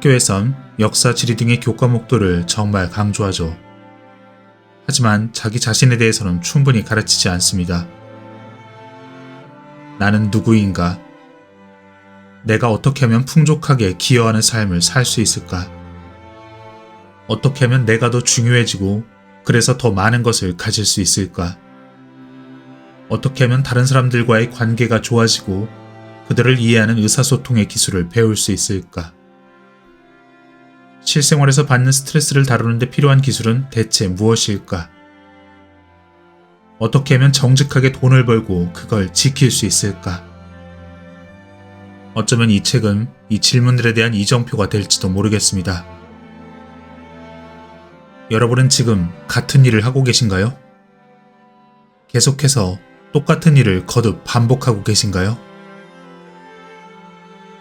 학교에선 역사, 지리 등의 교과목들을 정말 강조하죠. 하지만 자기 자신에 대해서는 충분히 가르치지 않습니다. 나는 누구인가? 내가 어떻게 하면 풍족하게 기여하는 삶을 살 수 있을까? 어떻게 하면 내가 더 중요해지고 그래서 더 많은 것을 가질 수 있을까? 어떻게 하면 다른 사람들과의 관계가 좋아지고 그들을 이해하는 의사소통의 기술을 배울 수 있을까? 실생활에서 받는 스트레스를 다루는데 필요한 기술은 대체 무엇일까? 어떻게 하면 정직하게 돈을 벌고 그걸 지킬 수 있을까? 어쩌면 이 책은 이 질문들에 대한 이정표가 될지도 모르겠습니다. 여러분은 지금 같은 일을 하고 계신가요? 계속해서 똑같은 일을 거듭 반복하고 계신가요?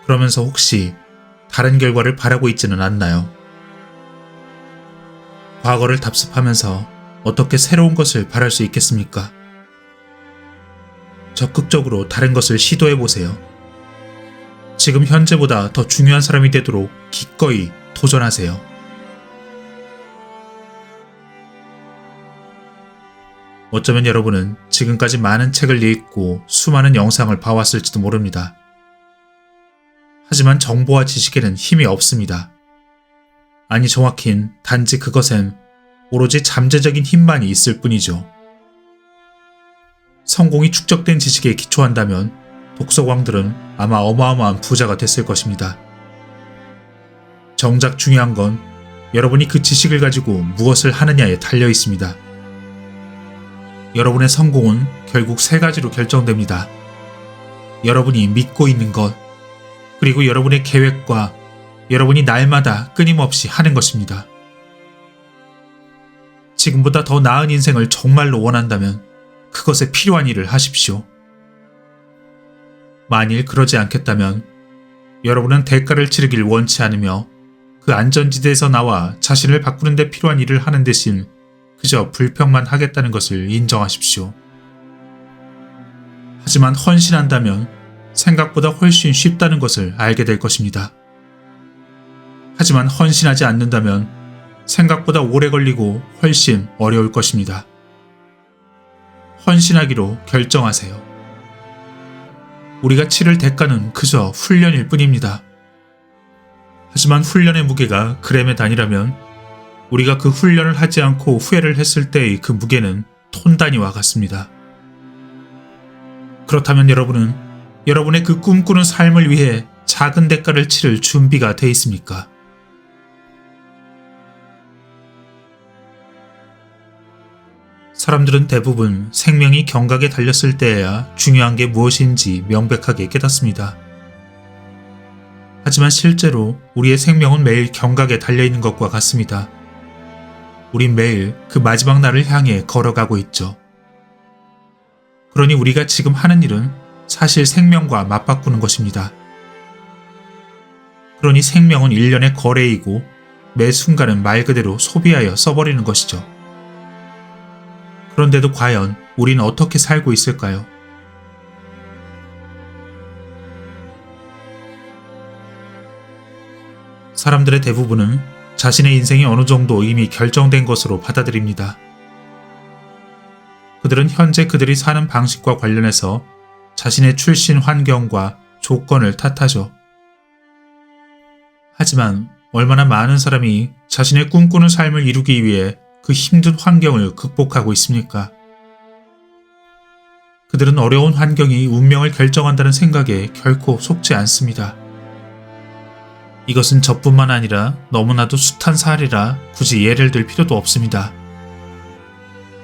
그러면서 혹시 다른 결과를 바라고 있지는 않나요? 과거를 답습하면서 어떻게 새로운 것을 바랄 수 있겠습니까? 적극적으로 다른 것을 시도해 보세요. 지금 현재보다 더 중요한 사람이 되도록 기꺼이 도전하세요. 어쩌면 여러분은 지금까지 많은 책을 읽고 수많은 영상을 봐왔을지도 모릅니다. 하지만 정보와 지식에는 힘이 없습니다. 아니 정확힌 단지 그것엔 오로지 잠재적인 힘만이 있을 뿐이죠. 성공이 축적된 지식에 기초한다면 독서광들은 아마 어마어마한 부자가 됐을 것입니다. 정작 중요한 건 여러분이 그 지식을 가지고 무엇을 하느냐에 달려 있습니다. 여러분의 성공은 결국 세 가지로 결정됩니다. 여러분이 믿고 있는 것, 그리고 여러분의 계획과 여러분이 날마다 끊임없이 하는 것입니다. 지금보다 더 나은 인생을 정말로 원한다면 그것에 필요한 일을 하십시오. 만일 그러지 않겠다면 여러분은 대가를 치르길 원치 않으며 그 안전지대에서 나와 자신을 바꾸는 데 필요한 일을 하는 대신 그저 불평만 하겠다는 것을 인정하십시오. 하지만 헌신한다면 생각보다 훨씬 쉽다는 것을 알게 될 것입니다. 하지만 헌신하지 않는다면 생각보다 오래 걸리고 훨씬 어려울 것입니다. 헌신하기로 결정하세요. 우리가 치를 대가는 그저 훈련일 뿐입니다. 하지만 훈련의 무게가 그램의 단위라면 우리가 그 훈련을 하지 않고 후회를 했을 때의 그 무게는 톤 단위와 같습니다. 그렇다면 여러분은 여러분의 그 꿈꾸는 삶을 위해 작은 대가를 치를 준비가 돼 있습니까? 사람들은 대부분 생명이 경각에 달렸을 때에야 중요한 게 무엇인지 명백하게 깨닫습니다. 하지만 실제로 우리의 생명은 매일 경각에 달려 있는 것과 같습니다. 우린 매일 그 마지막 날을 향해 걸어가고 있죠. 그러니 우리가 지금 하는 일은 사실 생명과 맞바꾸는 것입니다. 그러니 생명은 일련의 거래이고 매 순간은 말 그대로 소비하여 써버리는 것이죠. 그런데도 과연 우리는 어떻게 살고 있을까요? 사람들의 대부분은 자신의 인생이 어느 정도 이미 결정된 것으로 받아들입니다. 그들은 현재 그들이 사는 방식과 관련해서 자신의 출신 환경과 조건을 탓하죠. 하지만 얼마나 많은 사람이 자신의 꿈꾸는 삶을 이루기 위해 그 힘든 환경을 극복하고 있습니까? 그들은 어려운 환경이 운명을 결정한다는 생각에 결코 속지 않습니다. 이것은 저뿐만 아니라 너무나도 숱한 사례라 굳이 예를 들 필요도 없습니다.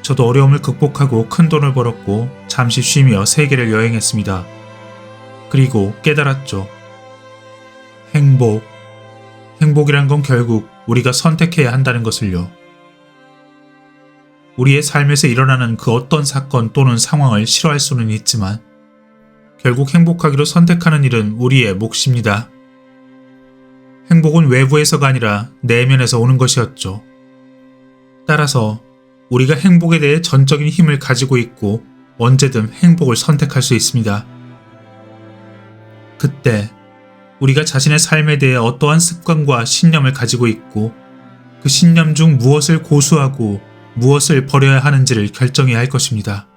저도 어려움을 극복하고 큰 돈을 벌었고 잠시 쉬며 세계를 여행했습니다. 그리고 깨달았죠. 행복. 행복이란 건 결국 우리가 선택해야 한다는 것을요. 우리의 삶에서 일어나는 그 어떤 사건 또는 상황을 싫어할 수는 있지만 결국 행복하기로 선택하는 일은 우리의 몫입니다. 행복은 외부에서가 아니라 내면에서 오는 것이었죠. 따라서 우리가 행복에 대해 전적인 힘을 가지고 있고 언제든 행복을 선택할 수 있습니다. 그때 우리가 자신의 삶에 대해 어떠한 습관과 신념을 가지고 있고 그 신념 중 무엇을 고수하고 무엇을 버려야 하는지를 결정해야 할 것입니다.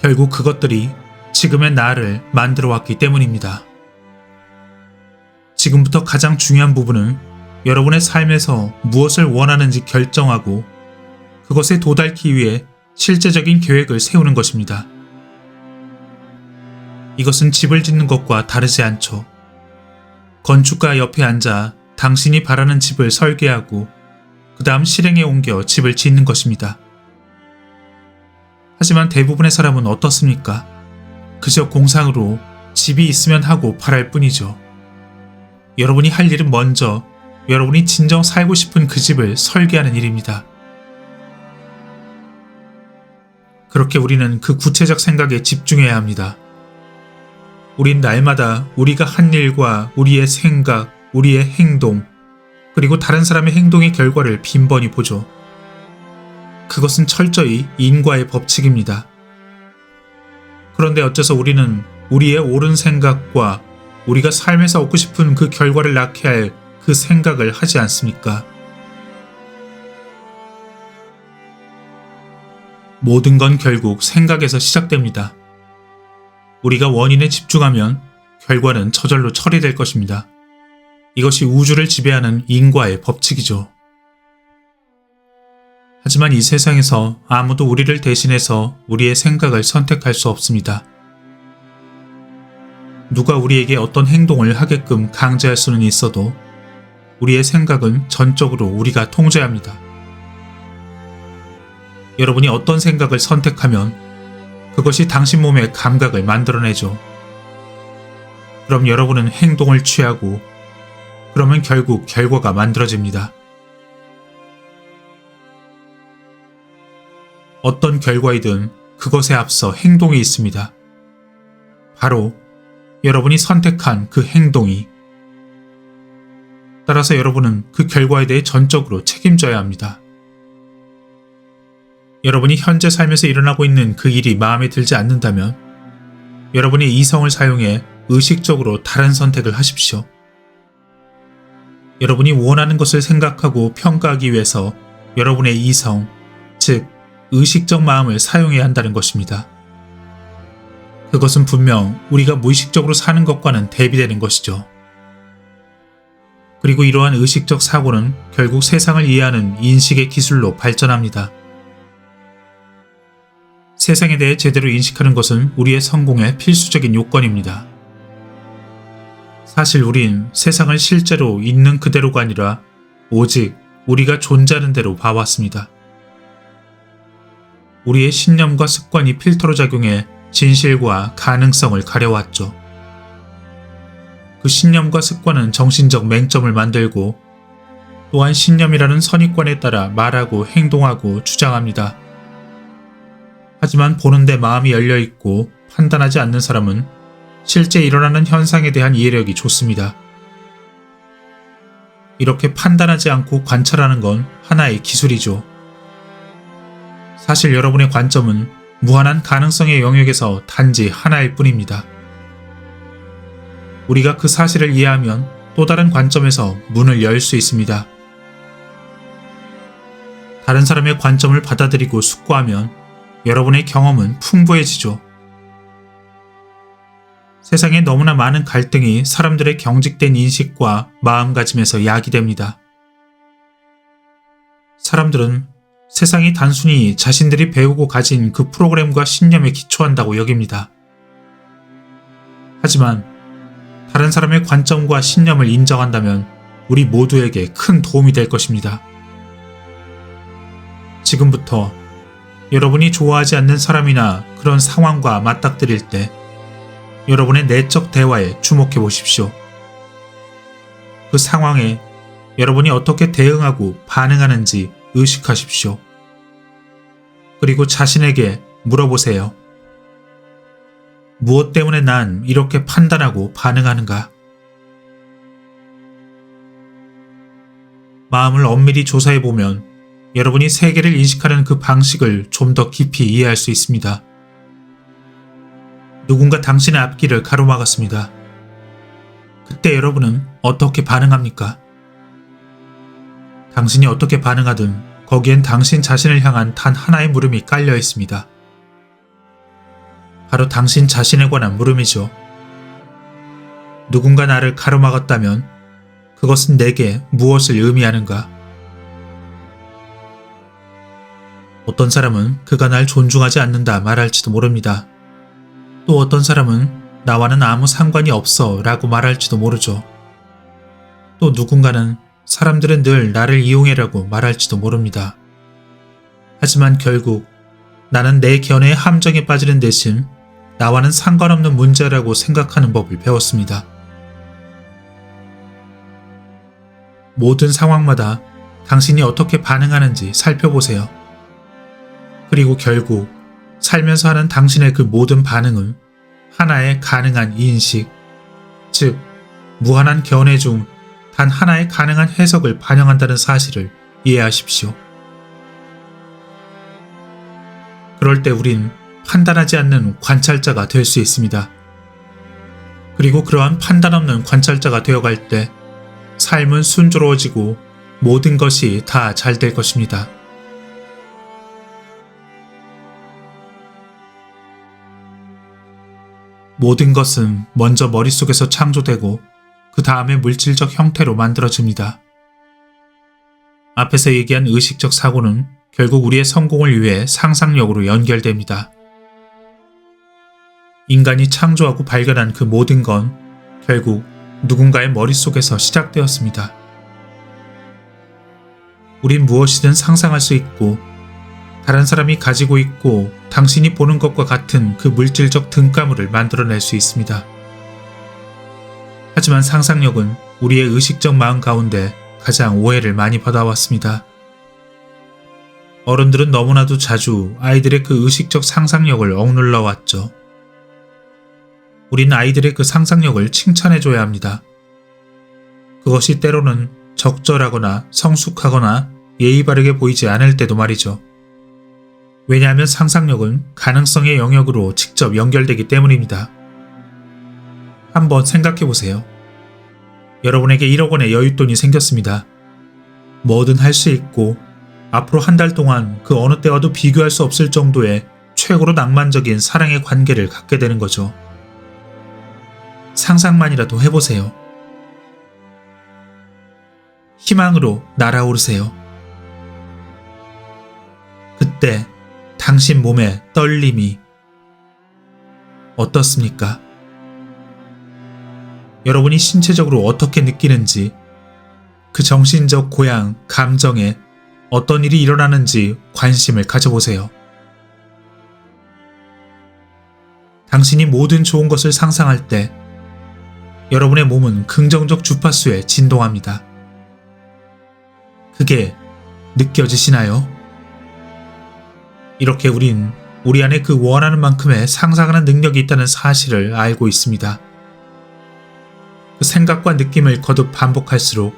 결국 그것들이 지금의 나를 만들어 왔기 때문입니다. 지금부터 가장 중요한 부분은 여러분의 삶에서 무엇을 원하는지 결정하고 그것에 도달하기 위해 실제적인 계획을 세우는 것입니다. 이것은 집을 짓는 것과 다르지 않죠. 건축가 옆에 앉아 당신이 바라는 집을 설계하고 그 다음 실행에 옮겨 집을 짓는 것입니다. 하지만 대부분의 사람은 어떻습니까? 그저 공상으로 집이 있으면 하고 바랄 뿐이죠. 여러분이 할 일은 먼저 여러분이 진정 살고 싶은 그 집을 설계하는 일입니다. 그렇게 우리는 그 구체적 생각에 집중해야 합니다. 우린 날마다 우리가 한 일과 우리의 생각, 우리의 행동, 그리고 다른 사람의 행동의 결과를 빈번히 보죠. 그것은 철저히 인과의 법칙입니다. 그런데 어째서 우리는 우리의 옳은 생각과 우리가 삶에서 얻고 싶은 그 결과를 낳게 할 그 생각을 하지 않습니까? 모든 건 결국 생각에서 시작됩니다. 우리가 원인에 집중하면 결과는 저절로 처리될 것입니다. 이것이 우주를 지배하는 인과의 법칙이죠. 하지만 이 세상에서 아무도 우리를 대신해서 우리의 생각을 선택할 수 없습니다. 누가 우리에게 어떤 행동을 하게끔 강제할 수는 있어도 우리의 생각은 전적으로 우리가 통제합니다. 여러분이 어떤 생각을 선택하면 그것이 당신 몸의 감각을 만들어내죠. 그럼 여러분은 행동을 취하고 그러면 결국 결과가 만들어집니다. 어떤 결과이든 그것에 앞서 행동이 있습니다. 바로 여러분이 선택한 그 행동이 따라서 여러분은 그 결과에 대해 전적으로 책임져야 합니다. 여러분이 현재 삶에서 일어나고 있는 그 일이 마음에 들지 않는다면 여러분이 이성을 사용해 의식적으로 다른 선택을 하십시오. 여러분이 원하는 것을 생각하고 평가하기 위해서 여러분의 이성, 즉, 의식적 마음을 사용해야 한다는 것입니다. 그것은 분명 우리가 무의식적으로 사는 것과는 대비되는 것이죠. 그리고 이러한 의식적 사고는 결국 세상을 이해하는 인식의 기술로 발전합니다. 세상에 대해 제대로 인식하는 것은 우리의 성공의 필수적인 요건입니다. 사실 우린 세상을 실제로 있는 그대로가 아니라 오직 우리가 존재하는 대로 봐왔습니다. 우리의 신념과 습관이 필터로 작용해 진실과 가능성을 가려왔죠. 그 신념과 습관은 정신적 맹점을 만들고 또한 신념이라는 선입관에 따라 말하고 행동하고 주장합니다. 하지만 보는데 마음이 열려 있고 판단하지 않는 사람은 실제 일어나는 현상에 대한 이해력이 좋습니다. 이렇게 판단하지 않고 관찰하는 건 하나의 기술이죠. 사실 여러분의 관점은 무한한 가능성의 영역에서 단지 하나일 뿐입니다. 우리가 그 사실을 이해하면 또 다른 관점에서 문을 열 수 있습니다. 다른 사람의 관점을 받아들이고 숙고하면 여러분의 경험은 풍부해지죠. 세상에 너무나 많은 갈등이 사람들의 경직된 인식과 마음가짐에서 야기됩니다. 사람들은 세상이 단순히 자신들이 배우고 가진 그 프로그램과 신념에 기초한다고 여깁니다. 하지만 다른 사람의 관점과 신념을 인정한다면 우리 모두에게 큰 도움이 될 것입니다. 지금부터 여러분이 좋아하지 않는 사람이나 그런 상황과 맞닥뜨릴 때 여러분의 내적 대화에 주목해 보십시오. 그 상황에 여러분이 어떻게 대응하고 반응하는지 의식하십시오. 그리고 자신에게 물어보세요. 무엇 때문에 난 이렇게 판단하고 반응하는가? 마음을 엄밀히 조사해 보면 여러분이 세계를 인식하는 그 방식을 좀 더 깊이 이해할 수 있습니다. 누군가 당신의 앞길을 가로막았습니다. 그때 여러분은 어떻게 반응합니까? 당신이 어떻게 반응하든 거기엔 당신 자신을 향한 단 하나의 물음이 깔려 있습니다. 바로 당신 자신에 관한 물음이죠. 누군가 나를 가로막았다면 그것은 내게 무엇을 의미하는가? 어떤 사람은 그가 날 존중하지 않는다 말할지도 모릅니다. 또 어떤 사람은 나와는 아무 상관이 없어 라고 말할지도 모르죠. 또 누군가는 사람들은 늘 나를 이용해라고 말할지도 모릅니다. 하지만 결국 나는 내 견해의 함정에 빠지는 대신 나와는 상관없는 문제라고 생각하는 법을 배웠습니다. 모든 상황마다 당신이 어떻게 반응하는지 살펴보세요. 그리고 결국 살면서 하는 당신의 그 모든 반응은 하나의 가능한 인식, 즉, 무한한 견해 중 단 하나의 가능한 해석을 반영한다는 사실을 이해하십시오. 그럴 때 우린 판단하지 않는 관찰자가 될 수 있습니다. 그리고 그러한 판단 없는 관찰자가 되어갈 때 삶은 순조로워지고 모든 것이 다 잘 될 것입니다. 모든 것은 먼저 머릿속에서 창조되고 그 다음에 물질적 형태로 만들어집니다. 앞에서 얘기한 의식적 사고는 결국 우리의 성공을 위해 상상력으로 연결됩니다. 인간이 창조하고 발견한 그 모든 건 결국 누군가의 머릿속에서 시작되었습니다. 우린 무엇이든 상상할 수 있고 다른 사람이 가지고 있고 당신이 보는 것과 같은 그 물질적 등가물을 만들어낼 수 있습니다. 하지만 상상력은 우리의 의식적 마음 가운데 가장 오해를 많이 받아왔습니다. 어른들은 너무나도 자주 아이들의 그 의식적 상상력을 억눌러 왔죠. 우린 아이들의 그 상상력을 칭찬해줘야 합니다. 그것이 때로는 적절하거나 성숙하거나 예의 바르게 보이지 않을 때도 말이죠. 왜냐하면 상상력은 가능성의 영역으로 직접 연결되기 때문입니다. 한번 생각해 보세요. 여러분에게 1억 원의 여윳돈이 생겼습니다. 뭐든 할 수 있고 앞으로 한 달 동안 그 어느 때와도 비교할 수 없을 정도의 최고로 낭만적인 사랑의 관계를 갖게 되는 거죠. 상상만이라도 해보세요. 희망으로 날아오르세요. 그때 당신 몸의 떨림이 어떻습니까? 여러분이 신체적으로 어떻게 느끼는지, 그 정신적 고양, 감정에 어떤 일이 일어나는지 관심을 가져보세요. 당신이 모든 좋은 것을 상상할 때 여러분의 몸은 긍정적 주파수에 진동합니다. 그게 느껴지시나요? 이렇게 우린 우리 안에 그 원하는 만큼의 상상하는 능력이 있다는 사실을 알고 있습니다. 그 생각과 느낌을 거듭 반복할수록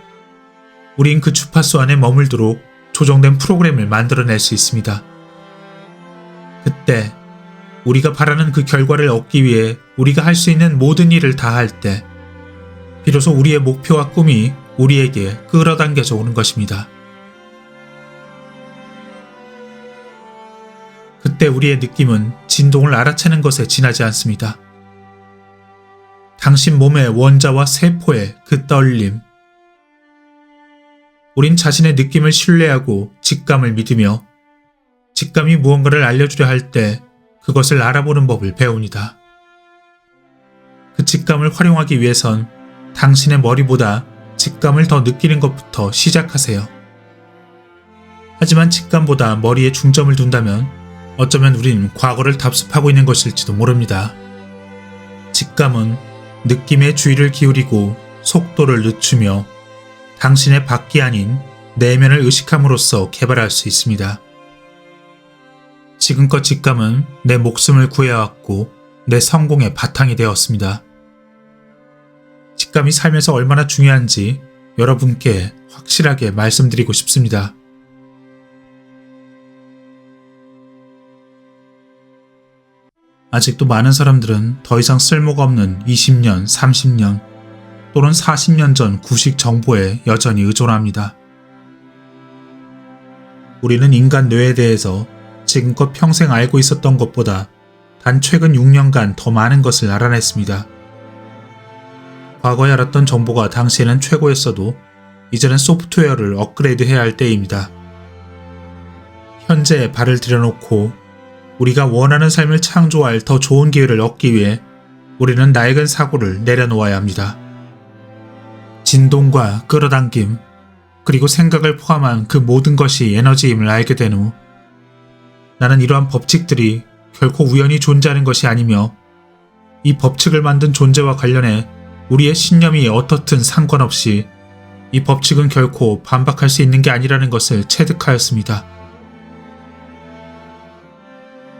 우린 그 주파수 안에 머물도록 조정된 프로그램을 만들어낼 수 있습니다. 그때 우리가 바라는 그 결과를 얻기 위해 우리가 할 수 있는 모든 일을 다 할 때 비로소 우리의 목표와 꿈이 우리에게 끌어당겨져 오는 것입니다. 그때 우리의 느낌은 진동을 알아채는 것에 지나지 않습니다. 당신 몸의 원자와 세포의 그 떨림. 우린 자신의 느낌을 신뢰하고 직감을 믿으며 직감이 무언가를 알려주려 할 때 그것을 알아보는 법을 배웁니다. 그 직감을 활용하기 위해선 당신의 머리보다 직감을 더 느끼는 것부터 시작하세요. 하지만 직감보다 머리에 중점을 둔다면 어쩌면 우린 과거를 답습하고 있는 것일지도 모릅니다. 직감은 느낌에 주의를 기울이고 속도를 늦추며 당신의 밖이 아닌 내면을 의식함으로써 개발할 수 있습니다. 지금껏 직감은 내 목숨을 구해왔고 내 성공의 바탕이 되었습니다. 직감이 삶에서 얼마나 중요한지 여러분께 확실하게 말씀드리고 싶습니다. 아직도 많은 사람들은 더 이상 쓸모가 없는 20년, 30년, 또는 40년 전 구식 정보에 여전히 의존합니다. 우리는 인간 뇌에 대해서 지금껏 평생 알고 있었던 것보다 단 최근 6년간 더 많은 것을 알아냈습니다. 과거에 알았던 정보가 당시에는 최고였어도 이제는 소프트웨어를 업그레이드 해야 할 때입니다. 현재에 발을 들여놓고 우리가 원하는 삶을 창조할 더 좋은 기회를 얻기 위해 우리는 낡은 사고를 내려놓아야 합니다. 진동과 끌어당김, 그리고 생각을 포함한 그 모든 것이 에너지임을 알게 된 후, 나는 이러한 법칙들이 결코 우연히 존재하는 것이 아니며 이 법칙을 만든 존재와 관련해 우리의 신념이 어떻든 상관없이 이 법칙은 결코 반박할 수 있는 게 아니라는 것을 체득하였습니다.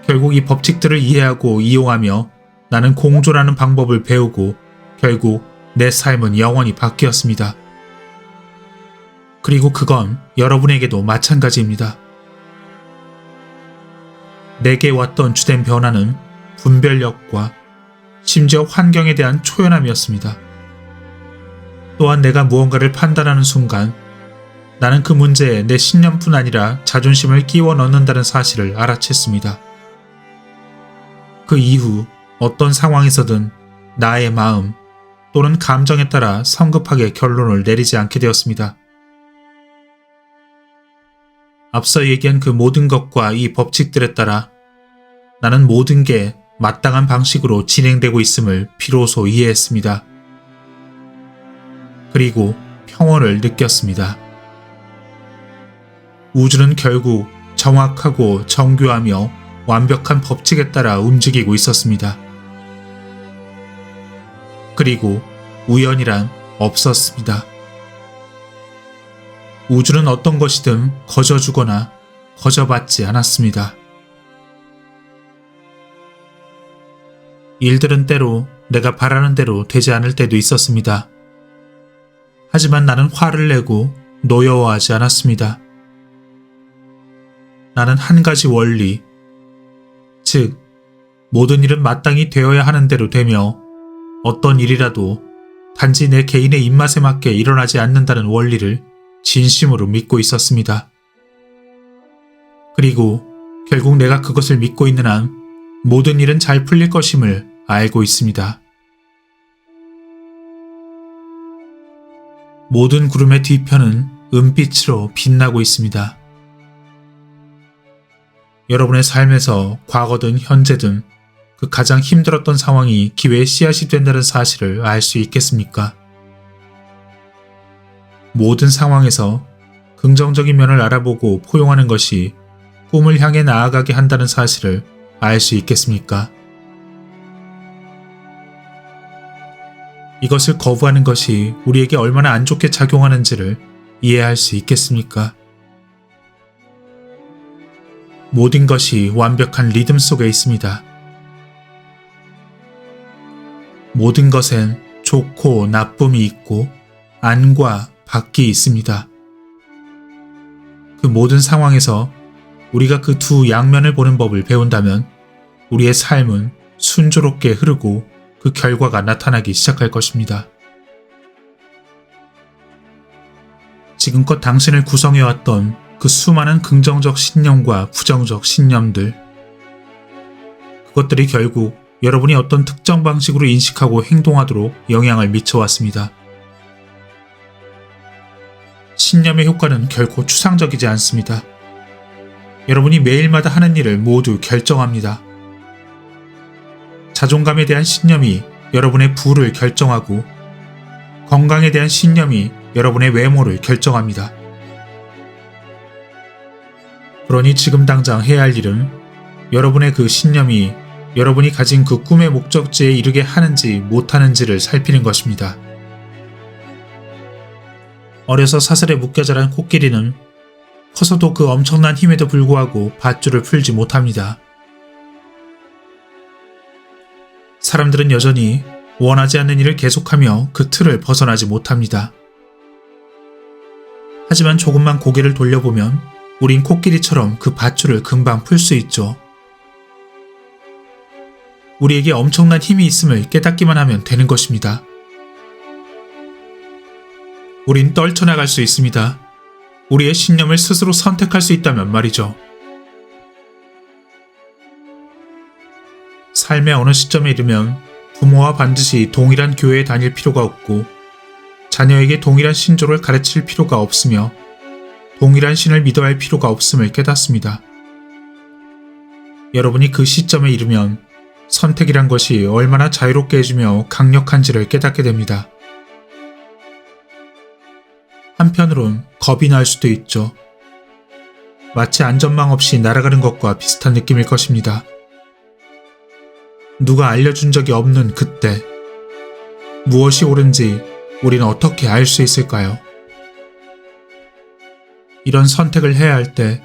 결국 이 법칙들을 이해하고 이용하며 나는 공존하는 방법을 배우고 결국 내 삶은 영원히 바뀌었습니다. 그리고 그건 여러분에게도 마찬가지입니다. 내게 왔던 주된 변화는 분별력과 심지어 환경에 대한 초연함이었습니다. 또한 내가 무언가를 판단하는 순간 나는 그 문제에 내 신념뿐 아니라 자존심을 끼워 넣는다는 사실을 알아챘습니다. 그 이후 어떤 상황에서든 나의 마음 또는 감정에 따라 성급하게 결론을 내리지 않게 되었습니다. 앞서 얘기한 그 모든 것과 이 법칙들에 따라 나는 모든 게 마땅한 방식으로 진행되고 있음을 비로소 이해했습니다. 그리고 평온을 느꼈습니다. 우주는 결국 정확하고 정교하며 완벽한 법칙에 따라 움직이고 있었습니다. 그리고 우연이란 없었습니다. 우주는 어떤 것이든 거저 주거나 거저 받지 않았습니다. 일들은 때로 내가 바라는 대로 되지 않을 때도 있었습니다. 하지만 나는 화를 내고 노여워하지 않았습니다. 나는 한 가지 원리, 즉, 모든 일은 마땅히 되어야 하는 대로 되며 어떤 일이라도 단지 내 개인의 입맛에 맞게 일어나지 않는다는 원리를 진심으로 믿고 있었습니다. 그리고 결국 내가 그것을 믿고 있는 한 모든 일은 잘 풀릴 것임을 알고 있습니다. 모든 구름의 뒤편은 은빛으로 빛나고 있습니다. 여러분의 삶에서 과거든 현재든 그 가장 힘들었던 상황이 기회의 씨앗이 된다는 사실을 알 수 있겠습니까? 모든 상황에서 긍정적인 면을 알아보고 포용하는 것이 꿈을 향해 나아가게 한다는 사실을 알 수 있겠습니까? 이것을 거부하는 것이 우리에게 얼마나 안 좋게 작용하는지를 이해할 수 있겠습니까? 모든 것이 완벽한 리듬 속에 있습니다. 모든 것엔 좋고 나쁨이 있고 안과 밖이 있습니다. 그 모든 상황에서 우리가 그 두 양면을 보는 법을 배운다면 우리의 삶은 순조롭게 흐르고 그 결과가 나타나기 시작할 것입니다. 지금껏 당신을 구성해왔던 그 수많은 긍정적 신념과 부정적 신념들, 그것들이 결국 여러분이 어떤 특정 방식으로 인식하고 행동하도록 영향을 미쳐왔습니다. 신념의 효과는 결코 추상적이지 않습니다. 여러분이 매일마다 하는 일을 모두 결정합니다. 자존감에 대한 신념이 여러분의 부를 결정하고 건강에 대한 신념이 여러분의 외모를 결정합니다. 그러니 지금 당장 해야 할 일은 여러분의 그 신념이 여러분이 가진 그 꿈의 목적지에 이르게 하는지 못하는지를 살피는 것입니다. 어려서 사슬에 묶여 자란 코끼리는 커서도 그 엄청난 힘에도 불구하고 밧줄을 풀지 못합니다. 사람들은 여전히 원하지 않는 일을 계속하며 그 틀을 벗어나지 못합니다. 하지만 조금만 고개를 돌려보면 우린 코끼리처럼 그 밧줄을 금방 풀 수 있죠. 우리에게 엄청난 힘이 있음을 깨닫기만 하면 되는 것입니다. 우린 떨쳐나갈 수 있습니다. 우리의 신념을 스스로 선택할 수 있다면 말이죠. 삶의 어느 시점에 이르면 부모와 반드시 동일한 교회에 다닐 필요가 없고 자녀에게 동일한 신조를 가르칠 필요가 없으며 동일한 신을 믿어야 할 필요가 없음을 깨닫습니다. 여러분이 그 시점에 이르면 선택이란 것이 얼마나 자유롭게 해주며 강력한지를 깨닫게 됩니다. 한편으론 겁이 날 수도 있죠. 마치 안전망 없이 날아가는 것과 비슷한 느낌일 것입니다. 누가 알려준 적이 없는 그때 무엇이 옳은지 우리는 어떻게 알 수 있을까요? 이런 선택을 해야 할 때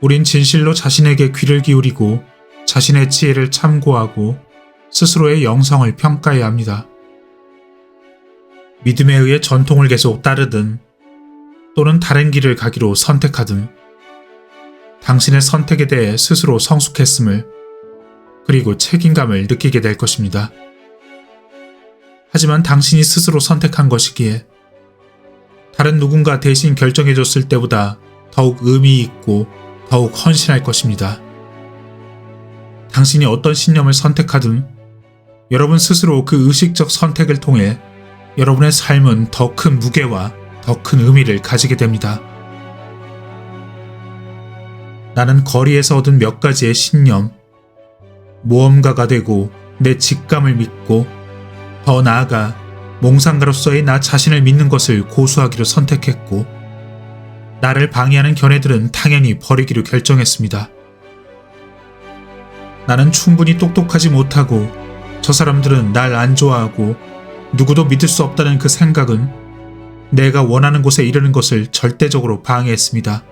우린 진실로 자신에게 귀를 기울이고 자신의 지혜를 참고하고 스스로의 영성을 평가해야 합니다. 믿음에 의해 전통을 계속 따르든 또는 다른 길을 가기로 선택하든 당신의 선택에 대해 스스로 성숙했음을 그리고 책임감을 느끼게 될 것입니다. 하지만 당신이 스스로 선택한 것이기에 다른 누군가 대신 결정해줬을 때보다 더욱 의미 있고 더욱 헌신할 것입니다. 당신이 어떤 신념을 선택하든 여러분 스스로 그 의식적 선택을 통해 여러분의 삶은 더 큰 무게와 더 큰 의미를 가지게 됩니다. 나는 거리에서 얻은 몇 가지의 신념, 모험가가 되고 내 직감을 믿고 더 나아가 몽상가로서의 나 자신을 믿는 것을 고수하기로 선택했고 나를 방해하는 견해들은 당연히 버리기로 결정했습니다. 나는 충분히 똑똑하지 못하고 저 사람들은 날 안 좋아하고 누구도 믿을 수 없다는 그 생각은 내가 원하는 곳에 이르는 것을 절대적으로 방해했습니다.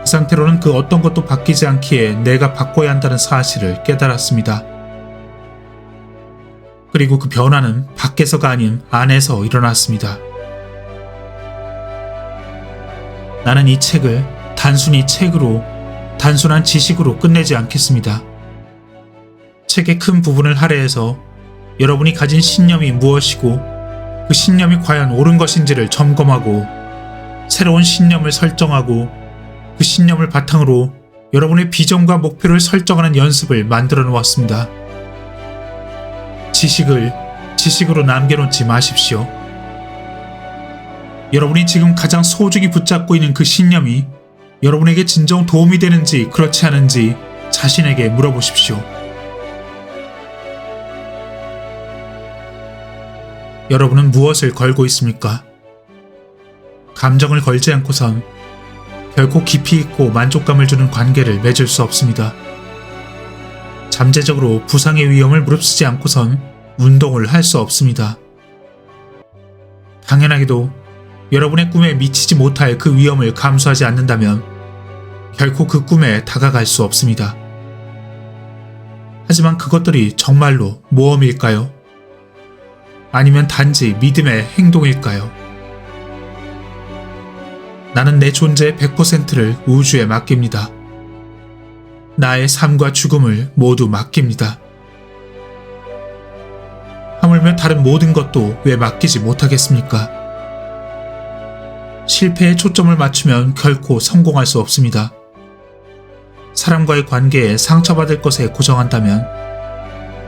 그 상태로는 그 어떤 것도 바뀌지 않기에 내가 바꿔야 한다는 사실을 깨달았습니다. 그리고 그 변화는 밖에서가 아닌 안에서 일어났습니다. 나는 이 책을 단순히 책으로, 단순한 지식으로 끝내지 않겠습니다. 책의 큰 부분을 할애해서 여러분이 가진 신념이 무엇이고 그 신념이 과연 옳은 것인지를 점검하고 새로운 신념을 설정하고 그 신념을 바탕으로 여러분의 비전과 목표를 설정하는 연습을 만들어 놓았습니다. 지식을 지식으로 남겨놓지 마십시오. 여러분이 지금 가장 소중히 붙잡고 있는 그 신념이 여러분에게 진정 도움이 되는지 그렇지 않은지 자신에게 물어보십시오. 여러분은 무엇을 걸고 있습니까? 감정을 걸지 않고선 결코 깊이 있고 만족감을 주는 관계를 맺을 수 없습니다. 잠재적으로 부상의 위험을 무릅쓰지 않고선 운동을 할 수 없습니다. 당연하게도 여러분의 꿈에 미치지 못할 그 위험을 감수하지 않는다면 결코 그 꿈에 다가갈 수 없습니다. 하지만 그것들이 정말로 모험일까요? 아니면 단지 믿음의 행동일까요? 나는 내 존재의 100%를 우주에 맡깁니다. 나의 삶과 죽음을 모두 맡깁니다. 하물며 다른 모든 것도 왜 맡기지 못하겠습니까? 실패에 초점을 맞추면 결코 성공할 수 없습니다. 사람과의 관계에 상처받을 것에 고정한다면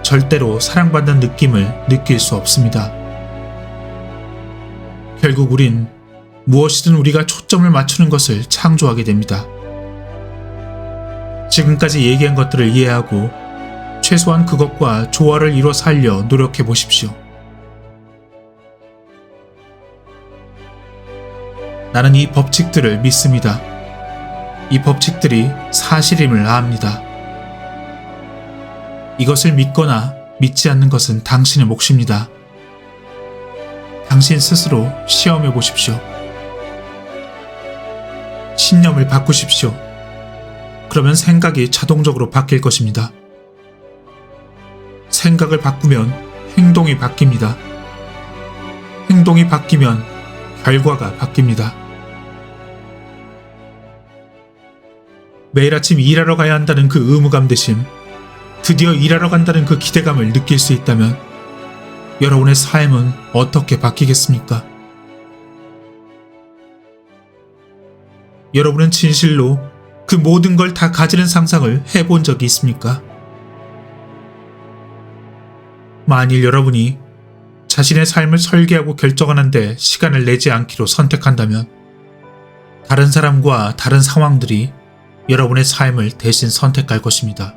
절대로 사랑받는 느낌을 느낄 수 없습니다. 결국 우린 무엇이든 우리가 초점을 맞추는 것을 창조하게 됩니다. 지금까지 얘기한 것들을 이해하고 최소한 그것과 조화를 이뤄 살려 노력해 보십시오. 나는 이 법칙들을 믿습니다. 이 법칙들이 사실임을 압니다. 이것을 믿거나 믿지 않는 것은 당신의 몫입니다. 당신 스스로 시험해 보십시오. 신념을 바꾸십시오. 그러면 생각이 자동적으로 바뀔 것입니다. 생각을 바꾸면 행동이 바뀝니다. 행동이 바뀌면 결과가 바뀝니다. 매일 아침 일하러 가야 한다는 그 의무감 대신 드디어 일하러 간다는 그 기대감을 느낄 수 있다면 여러분의 삶은 어떻게 바뀌겠습니까? 여러분은 진실로 그 모든 걸 다 가지는 상상을 해본 적이 있습니까? 만일 여러분이 자신의 삶을 설계하고 결정하는데 시간을 내지 않기로 선택한다면 다른 사람과 다른 상황들이 여러분의 삶을 대신 선택할 것입니다.